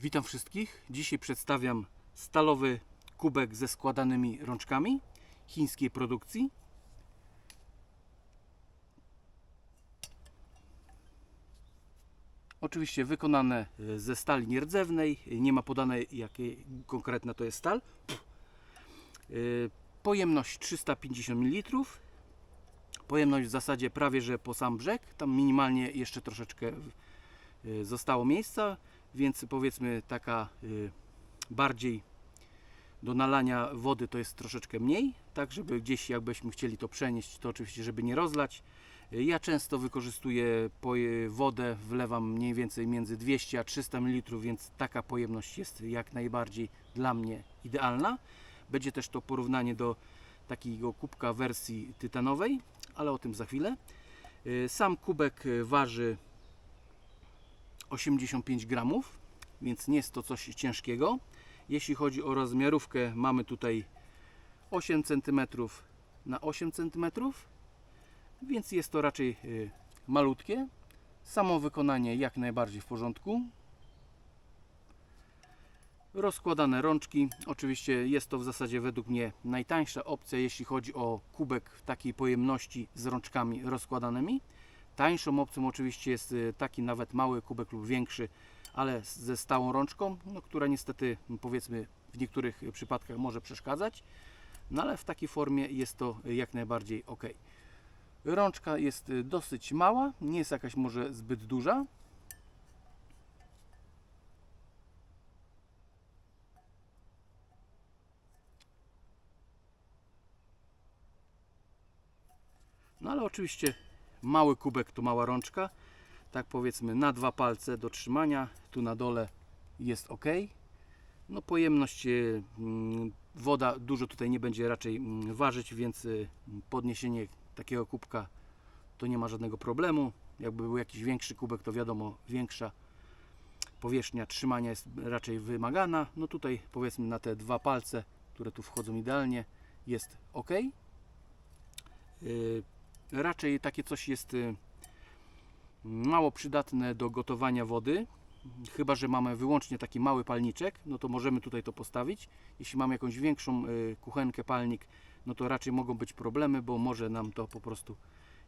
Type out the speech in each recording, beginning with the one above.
Witam wszystkich. Dzisiaj przedstawiam stalowy kubek ze składanymi rączkami chińskiej produkcji. Oczywiście wykonane e, ze stali nierdzewnej. Nie ma podane jakie konkretna to jest stal. E, Pojemność 350 ml. Pojemność w zasadzie prawie że po sam brzeg. Tam minimalnie jeszcze troszeczkę e, zostało miejsca, więc powiedzmy taka y, bardziej do nalania wody to jest troszeczkę mniej, tak żeby gdzieś jakbyśmy chcieli to przenieść, to oczywiście żeby nie rozlać. Y, Ja często wykorzystuję wodę, wlewam mniej więcej między 200 a 300 ml, więc taka pojemność jest jak najbardziej dla mnie idealna. Będzie też to porównanie do takiego kubka wersji tytanowej, ale o tym za chwilę. Y, Sam kubek waży 85 gramów, więc nie jest to coś ciężkiego. Jeśli chodzi o rozmiarówkę, mamy tutaj 8 cm na 8 cm, więc jest to raczej y, malutkie. Samo wykonanie jak najbardziej w porządku. Rozkładane rączki. Oczywiście jest to w zasadzie według mnie najtańsza opcja, jeśli chodzi o kubek w takiej pojemności z rączkami rozkładanymi. Tańszą opcją oczywiście jest y, taki nawet mały kubek lub większy, ale ze stałą rączką, no, która niestety powiedzmy w niektórych przypadkach może przeszkadzać, no ale w takiej formie jest to jak najbardziej ok. Rączka jest y, dosyć mała, nie jest jakaś może zbyt duża. No ale oczywiście mały kubek to mała rączka. Tak powiedzmy na dwa palce do trzymania. Tu na dole jest ok. No pojemność e, mm, woda dużo tutaj nie będzie raczej mm, ważyć, więc e, podniesienie takiego kubka to nie ma żadnego problemu. Jakby był jakiś większy kubek, to wiadomo, większa powierzchnia trzymania jest raczej wymagana. No tutaj powiedzmy na te dwa palce, które tu wchodzą idealnie, jest ok. Raczej takie coś jest y, mało przydatne do gotowania wody. Chyba, że mamy wyłącznie taki mały palniczek, no to możemy tutaj to postawić. Jeśli mamy jakąś większą y, kuchenkę, palnik, no to raczej mogą być problemy, bo może nam to po prostu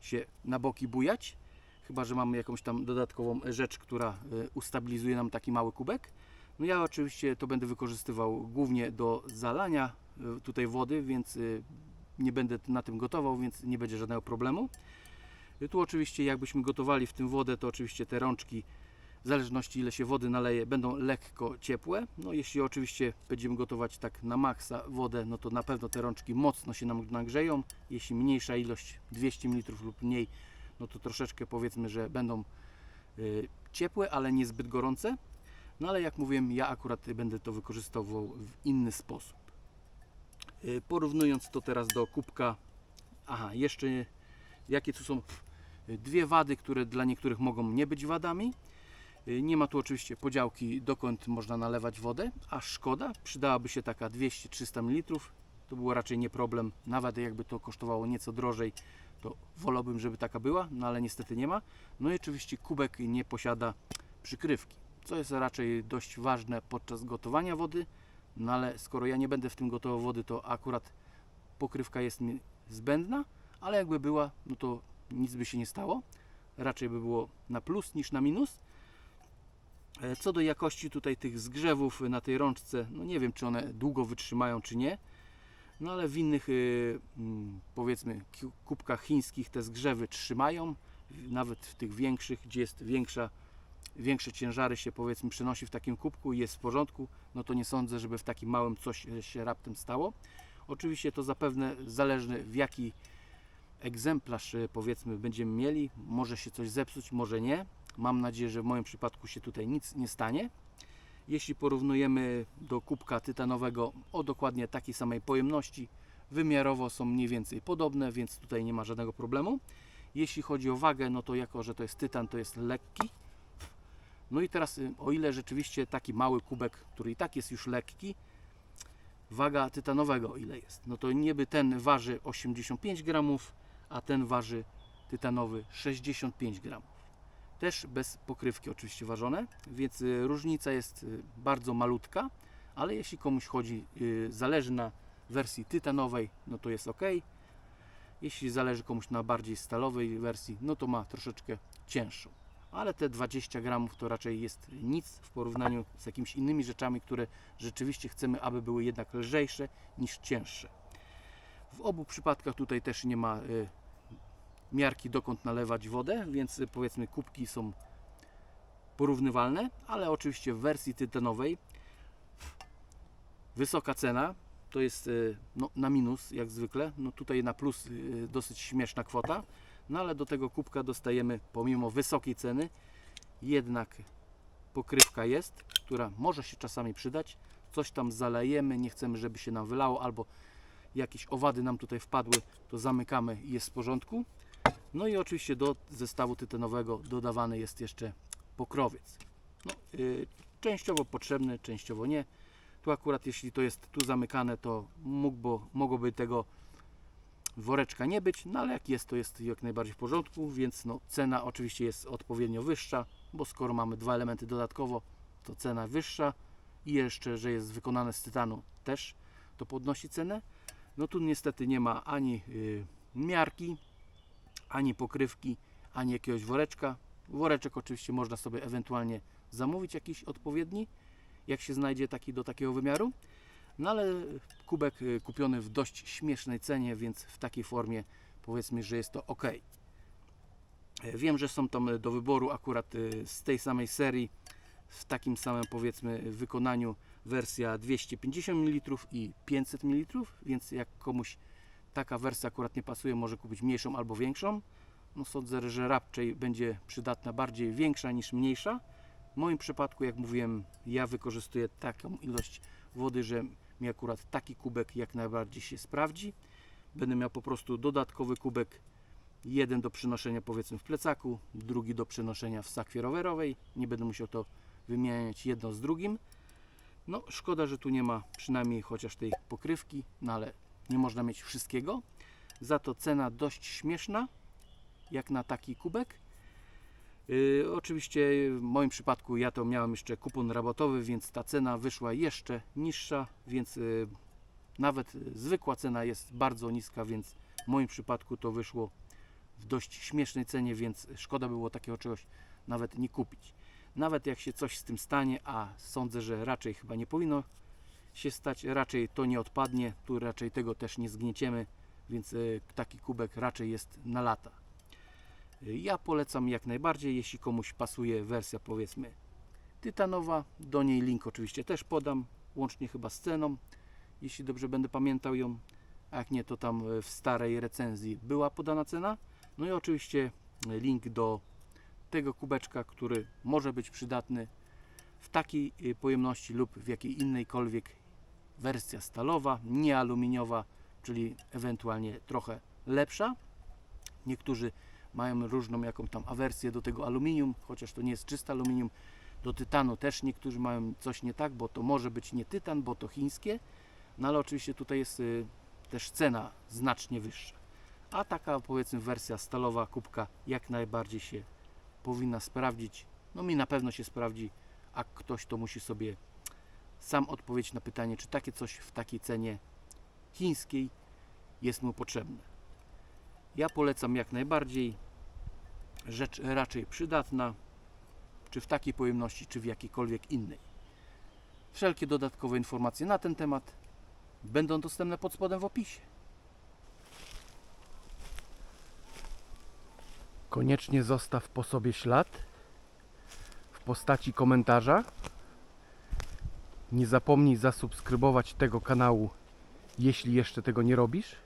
się na boki bujać. Chyba, że mamy jakąś tam dodatkową rzecz, która y, ustabilizuje nam taki mały kubek. No ja oczywiście to będę wykorzystywał głównie do zalania tutaj wody, więc nie będę na tym gotował, więc nie będzie żadnego problemu. Tu oczywiście jakbyśmy gotowali w tym wodę, to oczywiście te rączki, w zależności ile się wody naleje, będą lekko ciepłe. No jeśli oczywiście będziemy gotować tak na maksa wodę, no to na pewno te rączki mocno się nam nagrzeją. Jeśli mniejsza ilość, 200 ml lub mniej, no to troszeczkę powiedzmy, że będą y, ciepłe, ale nie zbyt gorące. No ale jak mówiłem, ja akurat będę to wykorzystywał w inny sposób. Y, Porównując to teraz do kubka, aha, jeszcze jakie tu są dwie wady, które dla niektórych mogą nie być wadami. Y, Nie ma tu oczywiście podziałki, dokąd można nalewać wodę, a szkoda, przydałaby się taka 200-300 ml. To było raczej nie problem, nawet jakby to kosztowało nieco drożej, to wolałbym, żeby taka była, no ale niestety nie ma. No i oczywiście kubek nie posiada przykrywki, co jest raczej dość ważne podczas gotowania wody. No ale skoro ja nie będę w tym gotował wody, to akurat pokrywka jest mi zbędna, ale jakby była, no to nic by się nie stało. Raczej by było na plus niż na minus. E, Co do jakości tutaj tych zgrzewów na tej rączce, no nie wiem czy one długo wytrzymają czy nie. No ale w innych y, mm, powiedzmy kubkach chińskich te zgrzewy trzymają, nawet w tych większych, gdzie jest większa większe ciężary się powiedzmy przenosi w takim kubku i jest w porządku, no to nie sądzę, żeby w takim małym coś e, się raptem stało. Oczywiście to zapewne zależne w jaki egzemplarz e, powiedzmy będziemy mieli. Może się coś zepsuć, może nie. Mam nadzieję, że w moim przypadku się tutaj nic nie stanie. Jeśli porównujemy do kubka tytanowego o dokładnie takiej samej pojemności, wymiarowo są mniej więcej podobne, więc tutaj nie ma żadnego problemu. Jeśli chodzi o wagę, no to jako, że to jest tytan, to jest lekki. No i teraz, y, o ile rzeczywiście taki mały kubek, który i tak jest już lekki, waga tytanowego ile jest? No to niby ten waży 85 gramów, a ten waży tytanowy 65 gramów. Też bez pokrywki oczywiście ważone, więc y, różnica jest y, bardzo malutka, ale jeśli komuś chodzi, zależy na wersji tytanowej, no to jest ok. Jeśli zależy komuś na bardziej stalowej wersji, no to ma troszeczkę cięższą. Ale te 20 gramów to raczej jest nic w porównaniu z jakimiś innymi rzeczami, które rzeczywiście chcemy, aby były jednak lżejsze niż cięższe. W obu przypadkach tutaj też nie ma y, miarki dokąd nalewać wodę, więc y, powiedzmy kubki są porównywalne, ale oczywiście w wersji tytanowej wysoka cena to jest y, no, na minus jak zwykle, no tutaj na plus y, dosyć śmieszna kwota, no ale do tego kubka dostajemy pomimo wysokiej ceny jednak pokrywka jest, która może się czasami przydać, coś tam zalejemy, nie chcemy żeby się nam wylało albo jakieś owady nam tutaj wpadły, to zamykamy i jest w porządku. No i oczywiście do zestawu tytonowego dodawany jest jeszcze pokrowiec. No, yy, częściowo potrzebny, częściowo nie. Tu akurat jeśli to jest tu zamykane, to mógłby, mogłoby tego woreczka nie być, no ale jak jest, to jest jak najbardziej w porządku, więc no, cena oczywiście jest odpowiednio wyższa, bo skoro mamy dwa elementy dodatkowo, to cena wyższa i jeszcze, że jest wykonane z tytanu też, to podnosi cenę. No tu niestety nie ma ani y, miarki, ani pokrywki, ani jakiegoś woreczka. Woreczek oczywiście można sobie ewentualnie zamówić jakiś odpowiedni, jak się znajdzie taki do takiego wymiaru. No ale kubek y, kupiony w dość śmiesznej cenie, więc w takiej formie powiedzmy, że jest to ok. E, Wiem, że są tam do wyboru akurat y, z tej samej serii, w takim samym powiedzmy wykonaniu wersja 250 ml i 500 ml, więc jak komuś taka wersja akurat nie pasuje, może kupić mniejszą albo większą. No sądzę, że raczej będzie przydatna bardziej większa niż mniejsza. W moim przypadku, jak mówiłem, ja wykorzystuję taką ilość wody, że mi akurat taki kubek jak najbardziej się sprawdzi. Będę miał po prostu dodatkowy kubek, jeden do przenoszenia powiedzmy w plecaku, drugi do przenoszenia w sakwie rowerowej. Nie będę musiał to wymieniać jedno z drugim. No szkoda, że tu nie ma przynajmniej chociaż tej pokrywki, no ale nie można mieć wszystkiego. Za to cena dość śmieszna, jak na taki kubek. Yy, oczywiście w moim przypadku ja to miałem jeszcze kupon rabatowy, więc ta cena wyszła jeszcze niższa, więc yy, nawet zwykła cena jest bardzo niska, więc w moim przypadku to wyszło w dość śmiesznej cenie, więc szkoda było takiego czegoś nawet nie kupić. Nawet jak się coś z tym stanie, a sądzę, że raczej chyba nie powinno się stać, raczej to nie odpadnie, tu raczej tego też nie zgnieciemy, więc y, taki kubek raczej jest na lata. Ja polecam jak najbardziej, jeśli komuś pasuje wersja powiedzmy tytanowa, do niej link oczywiście też podam, łącznie chyba z ceną, jeśli dobrze będę pamiętał ją, a jak nie to tam y, w starej recenzji była podana cena. No i oczywiście y, link do tego kubeczka, który może być przydatny w takiej y, pojemności lub w jakiej inniejkolwiek wersja stalowa, nie aluminiowa, czyli ewentualnie trochę lepsza. Niektórzy mają różną jaką tam awersję do tego aluminium, chociaż to nie jest czyste aluminium. Do tytanu też niektórzy mają coś nie tak, bo to może być nie tytan, bo to chińskie, no ale oczywiście tutaj jest y, też cena znacznie wyższa. A taka powiedzmy wersja stalowa kubka jak najbardziej się powinna sprawdzić. No mi na pewno się sprawdzi, a ktoś to musi sobie sam odpowiedzieć na pytanie, czy takie coś w takiej cenie chińskiej jest mu potrzebne. Ja polecam jak najbardziej. Rzecz raczej przydatna, czy w takiej pojemności, czy w jakiejkolwiek innej. Wszelkie dodatkowe informacje na ten temat będą dostępne pod spodem w opisie. Koniecznie zostaw po sobie ślad w postaci komentarza. Nie zapomnij zasubskrybować tego kanału, jeśli jeszcze tego nie robisz.